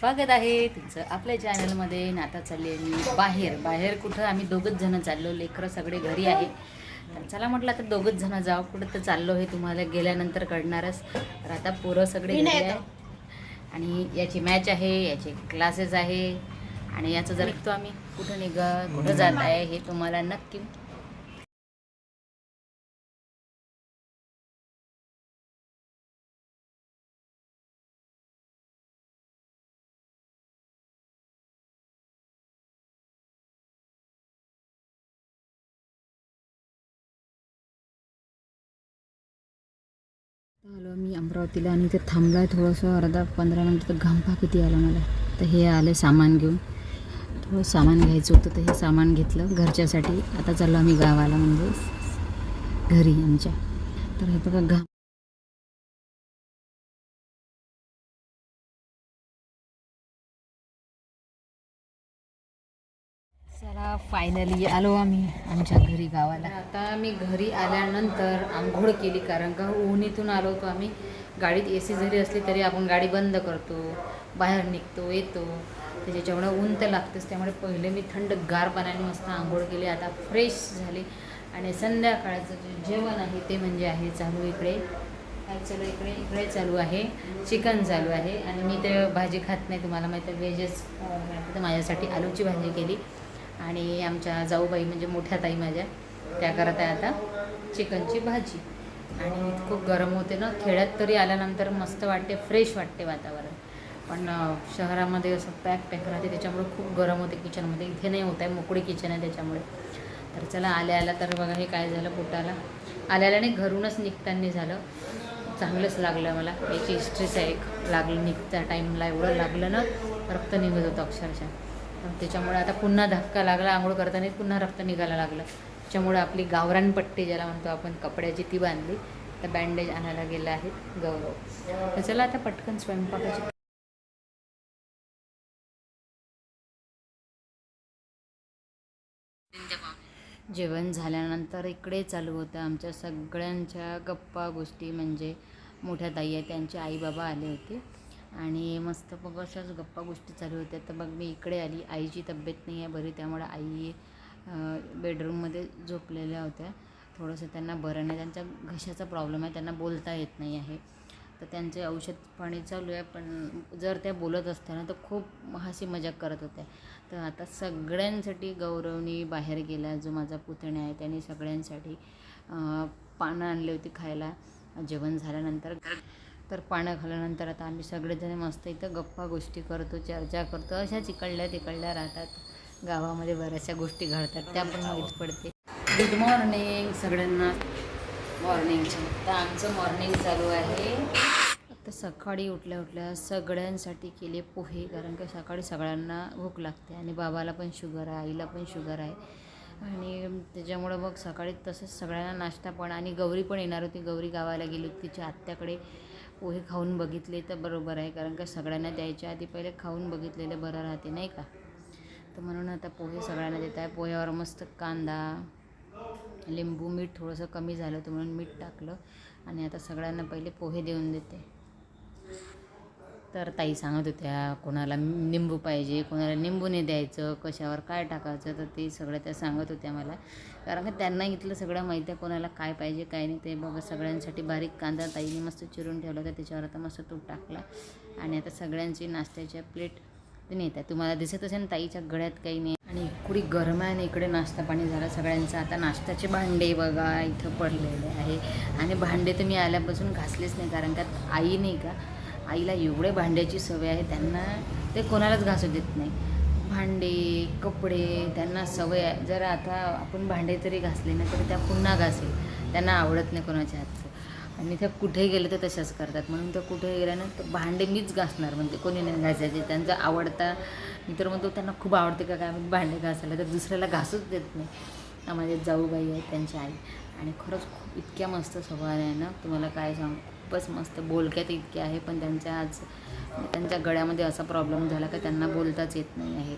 स्वागत आहे तुमचं आपल्या चॅनलमध्ये आता चालली आहे मी बाहेर. बाहेर कुठं आम्ही दोघंच जण चाललो. लेकरं सगळे घरी आहे. तर चला म्हटलं आता दोघंच जण जाऊ. कुठं तर चाललो हे तुम्हाला गेल्यानंतर कळणारच. तर आता पोरं सगळे घरी आहे. आणि याची मॅच आहे याचे क्लासेस आहे. आणि याचं जर निघतो आम्ही. कुठं निघा कुठं जात आहे हे तुम्हाला नक्की आलो मी अमरावतीला आणि ते थांबलो आहे थोडंसं अर्धा पंधरा मिनटं तर घामपा किती आला मला. तर हे आले सामान घेऊन. थोडं सामान घ्यायचं होतं तर हे सामान घेतलं घरच्यासाठी. आता चाललो आम्ही गावाला म्हणजे घरी आमच्या. तर हे बघा घाम चला फायनली आलो आम्ही आमच्या घरी गावाला. आता मी घरी आल्यानंतर आंघोळ केली कारण का उन्हीतून आलो होतो आम्ही. गाडीत ए सी जरी असली तरी आपण गाडी बंद करतो बाहेर निघतो येतो. त्याच्या त्याच्यामुळे ऊन तर लागतेच त्यामुळे पहिले मी थंड गार पाण्याने मस्त आंघोळ केली. आता फ्रेश झाली. आणि संध्याकाळचं जे जेवण आहे ते म्हणजे आहे चालू इकडे. काय चालू इकडे? इकडे चालू आहे. चिकन चालू आहे. आणि मी ते भाजी खात नाही तुम्हाला माहिती आहे व्हेजेस तर माझ्यासाठी आलूची भाजी केली. आणि आमच्या जाऊबाई म्हणजे मोठ्या ताई माझ्या त्या करत आहे आता चिकनची भाजी. आणि खूप गरम होते ना खेड्यात तरी आल्यानंतर मस्त वाटते फ्रेश वाटते वातावरण. पण शहरामध्ये असं पॅक पॅक राहते त्याच्यामुळे खूप गरम होते किचनमध्ये इथे नाही होत आहे मोकळी किचन आहे त्याच्यामुळे. तर चला आल्या आल्या तर बघा हे काय झालं पोटाला. आल्याला नाही घरूनच निघताना झालं. चांगलंच लागलं मला. याची हिस्ट्रीच आहे एक लागलं निघता टाईमला एवढं लागलं ना रक्त निघत होतं अक्षरशः. त्याच्यामुळे आता पुन्हा धक्का लागला आंघोळ करताना पुन्हा रक्त निघायला लागलं. त्याच्यामुळे आपली गावरान पट्टी ज्याला म्हणतो आपण कपड्याची ती बांधली. तर बँडेज आणायला गेलं आहे गौरव. तर चला आता पटकन स्वयंपाकाची जेवण झाल्यानंतर इकडे चालू होतं आमच्या सगळ्यांच्या गप्पा गोष्टी म्हणजे मोठ्या ताई आहे त्यांचे आई बाबा आले होते. आणि मस्त मग अशाच गप्पा गोष्टी चालू होत्या. तर मग मी इकडे आली. आईची तब्येत नाही आहे बरी त्यामुळे आई बेडरूममध्ये झोपलेल्या होत्या. थोडंसं त्यांना बरं नाही. त्यांच्या घशाचा प्रॉब्लेम आहे. त्यांना बोलता येत नाही आहे. तर त्यांचे औषध पाणी चालू आहे. पण जर त्या बोलत असत्या ना तर खूप हसी मजाक करत होत्या. तर आता सगळ्यांसाठी गौरवनी बाहेर गेला जो माझा पुतण्या आहे. त्याने सगळ्यांसाठी पानं आणली होती खायला. जेवण झाल्यानंतर तर पानं खाल्ल्यानंतर आता आम्ही सगळेजण मस्त इथं गप्पा गोष्टी करतो चर्चा करतो. अशाच इकडल्या तिकडल्या राहतात. गावामध्ये बऱ्याचशा गोष्टी घडतात. त्या पण माहीत पडते. गुड मॉर्निंग सगळ्यांना. मॉर्निंगचे तर आमचं मॉर्निंग चालू आहे. आता सकाळी उठल्या उठल्या सगळ्यांसाठी केले पोहे कारण की सकाळी सगळ्यांना भूक लागते आणि बाबाला पण शुगर आहे आईला पण शुगर आहे. आणि त्याच्यामुळं मग सकाळी तसंच सगळ्यांना नाश्ता पण आणि गौरी पण येणार होती. गौरी गावाला गेली होती तिच्या आत्याकडे. पोहे खाऊन बघितले तर बरोबर आहे कारण का सगळ्यांना द्यायच्या आधी पहिले खाऊन बघितलेलं बरं राहते नाही का? तर म्हणून आता पोहे सगळ्यांना देत आहे. पोह्यावर मस्त कांदा लिंबू मीठ थोडंसं कमी झालं होतं म्हणून मीठ टाकलं आणि आता सगळ्यांना पहिले पोहे देऊन देते. तर ताई सांगत होत्या कोणाला निंबू पाहिजे कोणाला निंबू नाही द्यायचं कशावर काय टाकायचं तर ते सगळं त्या सांगत होत्या मला. कारण का त्यांना इथलं सगळं माहिती आहे कोणाला काय पाहिजे काय नाही. ते बघा सगळ्यांसाठी बारीक कांदा ताईने मस्त चिरून ठेवला होता त्याच्यावर आता मस्त तूप टाकला. आणि आता सगळ्यांची नाश्त्याच्या प्लेट ते नेत आहे तुम्हाला दिसत असेल ताईच्या गळ्यात काही नाही. आणि इकडे गरम आहे आणि इकडे नाश्ता पाणी झाला सगळ्यांचा. आता नाश्त्याचे भांडे बघा इथं पडलेले आहे. आणि भांडे तर मी आल्यापासून घासलेच नाही कारण का आई नाही का? आईला एवढे भांड्याची सवय आहे त्यांना ते कोणालाच घासू देत नाही. भांडे कपडे त्यांना सवय आहे. जर आता आपण भांडे तरी घासले ना तरी त्या पुन्हा घासेल. त्यांना आवडत नाही कोणाच्या हातचं. आणि त्या कुठे गेले तर तशाच करतात. म्हणून त्या कुठे गेल्या ना तर भांडे मीच घासणार. म्हणते कोणी नाही घासायचे. त्यांचा आवडता मी तर म्हणतो त्यांना खूप आवडते का? काय भांडे घासायला. तर दुसऱ्याला घासूच देत नाही. माझे जाऊबाई आहेत त्यांची आई. आणि खरंच खूप इतक्या मस्त स्वभाव आहे ना तुम्हाला काय सांगू? खूपच मस्त. बोलक्यात इतके आहे पण त्यांच्या आज त्यांच्या गळ्यामध्ये असा प्रॉब्लेम झाला का त्यांना बोलताच येत नाही आहे.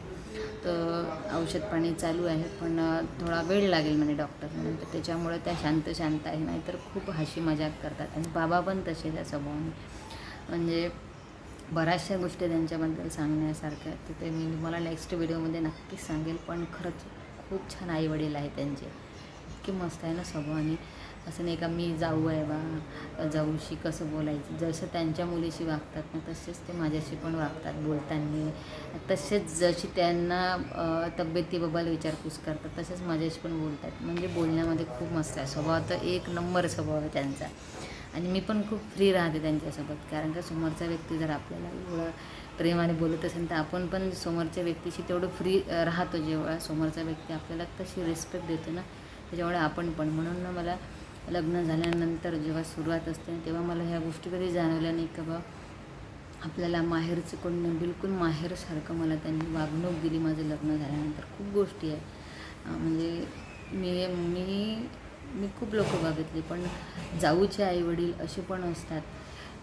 तर औषध पाणी चालू आहे पण थोडा वेळ लागेल म्हणे डॉक्टर तर त्याच्यामुळे त्या शांत शांत आहे नाहीतर खूप हशी मजाक करतात. आणि बाबा पण तसे त्या स्वभावाने. म्हणजे बऱ्याचशा गोष्टी त्यांच्याबद्दल सांगण्यासारख्या आहेत. तर ते मी तुम्हाला नेक्स्ट व्हिडिओमध्ये नक्कीच सांगेल पण खरंच खूप छान आईवडील आहे त्यांचे. इतके मस्त आहे ना स्वभावाने. असं नाही का मी जाऊ आहे बा जाऊशी कसं बोलायचं? जसं त्यांच्या मुलीशी वागतात ना तसेच ते माझ्याशी पण वागतात बोलताना. तसेच जशी त्यांना अ, विचारपूस करतात तसेच माझ्याशी पण बोलतात. म्हणजे बोलण्यामध्ये खूप मस्त आहे. स्वभाव तर एक नंबर स्वभाव आहे त्यांचा. आणि मी पण खूप फ्री राहते त्यांच्यासोबत. कारण का समोरचा व्यक्ती जर आपल्याला एवढं प्रेमाने बोलत असेल तर आपण पण समोरच्या व्यक्तीशी तेवढं फ्री राहतो जेव्हा समोरचा व्यक्ती आपल्याला तशी रिस्पेक्ट देतो ना त्याच्यामुळे आपण पण. म्हणून ना मला लग्न झाल्यानंतर जेव्हा सुरुवात असते तेव्हा मला ह्या गोष्टी कधी जाणवल्या नाही का बा आपल्याला माहेरचं कोण बिलकुल माहेरसारखं मला त्यांनी वागणूक दिली माझं लग्न झाल्यानंतर. खूप गोष्टी आहे. म्हणजे मी मी मी खूप लोक बघितली पण जाऊचे आईवडील असे पण असतात.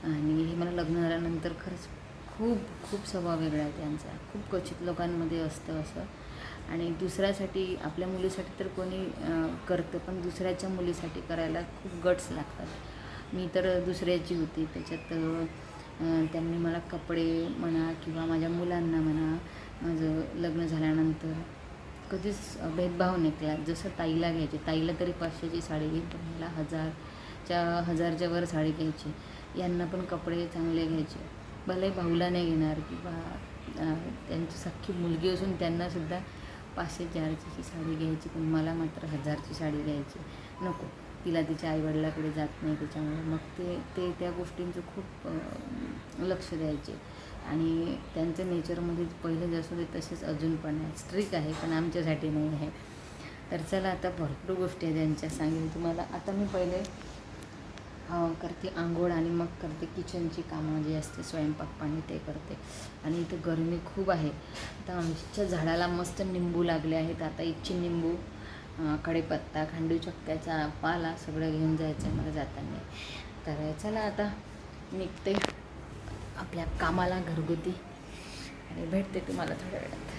आणि हे मला लग्न झाल्यानंतर खरंच खूप खूप स्वभाव वेगळा आहे त्यांचा. खूप क्वचित लोकांमध्ये असतं असं. आणि दुसऱ्यासाठी आपल्या मुलीसाठी तर कोणी करतं पण दुसऱ्याच्या मुलीसाठी करायला खूप गट्स लागतात. मी तर दुसऱ्याची होती त्याच्यात त्यांनी मला कपडे म्हणा किंवा माझ्या मुलांना म्हणा माझं लग्न झाल्यानंतर कधीच भेदभाव नाही जसं ताईला घ्यायची ताईला तरी पाचशेची साडी घेईन पण मला हजारच्या हजारच्या वर साडी घ्यायची. यांना पण कपडे चांगले घ्यायचे. भले भाऊला नाही घेणार किंवा त्यांची सख्खी मुलगी असून त्यांनासुद्धा पाचशे चारशेची साडी घ्यायची पण मला मात्र हजारची साडी घ्यायची. नको. तिला तिच्या आईवडिलाकडे जात नाही त्याच्यामुळे मग ते ते त्या गोष्टींचं खूप लक्ष द्यायचे. आणि त्यांचं नेचरमध्ये पहिले जसं ते तसेच अजून पण आहे स्ट्रिक आहे पण आमच्यासाठी नाही आहे. तर चला आता भरपूर गोष्टी आहेत त्यांच्या सांगेन तुम्हाला. आता मी पहिले करते आंघोळ आणि मग करते. किचनची कामं जी असते स्वयंपाक पाणी ते करते. आणि इथं गरमी खूप आहे. आता आमच्या झाडाला मस्त निंबू लागले आहेत. आता इच्छी निंबू कडेपत्ता खांडू चक्क्याचा पाला सगळं घेऊन जायचं आहे मला जाताना. तर चला आता निघते. आपल्या कामाला घरगुती. आणि भेटते तुम्हाला थोड्या वेळात.